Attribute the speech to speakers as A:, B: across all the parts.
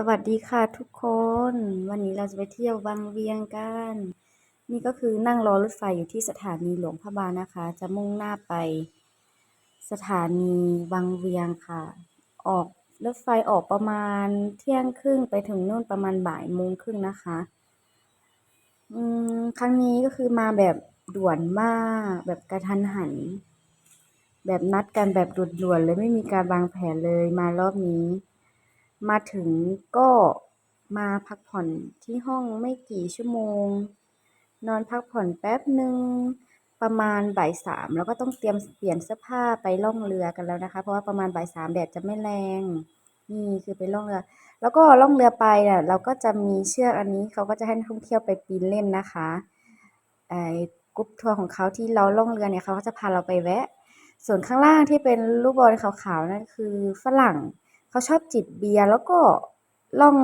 A: สวัสดีค่ะทุกคน วันนี้เราจะไปเที่ยววังเวียงกัน นี่ก็คือนั่งรอรถไฟอยู่ที่สถานีหลวงพระบางนะคะ จะมุ่งหน้าไป สถานีวังเวียงค่ะ ออกรถไฟออกประมาณเที่ยงครึ่งไปถึงนู่นประมาณบ่ายโมงครึ่งนะคะอืมครั้งนี้ก็คือมาแบบด่วนมากแบบกระทันหัน แบบนัดกันแบบด่วนๆเลยไม่มีการวางแผนเลยมารอบนี้ มาถึงก็มาพักผ่อนที่ห้องไม่กี่ชั่วโมง นอนพักผ่อนแป๊บหนึ่งประมาณบ่ายสามแล้วก็ต้องเตรียมเปลี่ยนเสื้อผ้าไปล่องเรือกันแล้วนะคะ เพราะว่าประมาณบ่ายสามแดดจะไม่แรงนี่คือไปล่องเรือ แล้วก็ล่องเรือไปเนี่ยเราก็จะมีเชือกอันนี้เขาก็จะให้นักท่องเที่ยวไปปีนเล่นนะคะไอ้กรุ๊ปทัวร์ของเขาที่เราล่องเรือเนี่ยเขาก็จะพาเราไปแวะ ส่วนข้างล่างที่เป็นลูกบอลขาวๆนั่นคือฝรั่ง เขาชอบจิบเบียร์แล้วก็ล่อง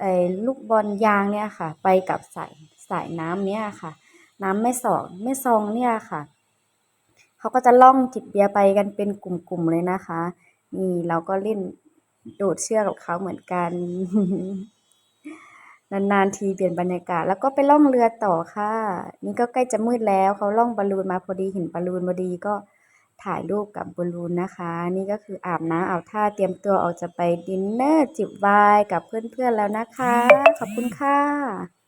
A: ไอ้ลูกบอลยางเนี่ยค่ะ ไปกับสายสายน้ำเนี่ยค่ะ น้ำแม่สอดแม่ซองเนี่ยค่ะเขาก็จะล่องจิบเบียร์ไปกันเป็นกลุ่มๆเลยนะคะนี่เราก็เล่นโดดเชือกกับเขาเหมือนกัน นานๆทีเปลี่ยนบรรยากาศ แล้วก็ไปล่องเรือต่อค่ะ นี่ก็ใกล้จะมืดแล้วเขาล่องบอลลูนมาพอดีเห็นบอลลูนพอดีก็ ถ่ายรูปกับบูลลูนนะคะ นี่ก็คืออาบน้ำอาบท่าเตรียมตัวออกจะไปดินเนอร์จิบไวน์กับเพื่อนๆแล้วนะคะ ขอบคุณค่ะ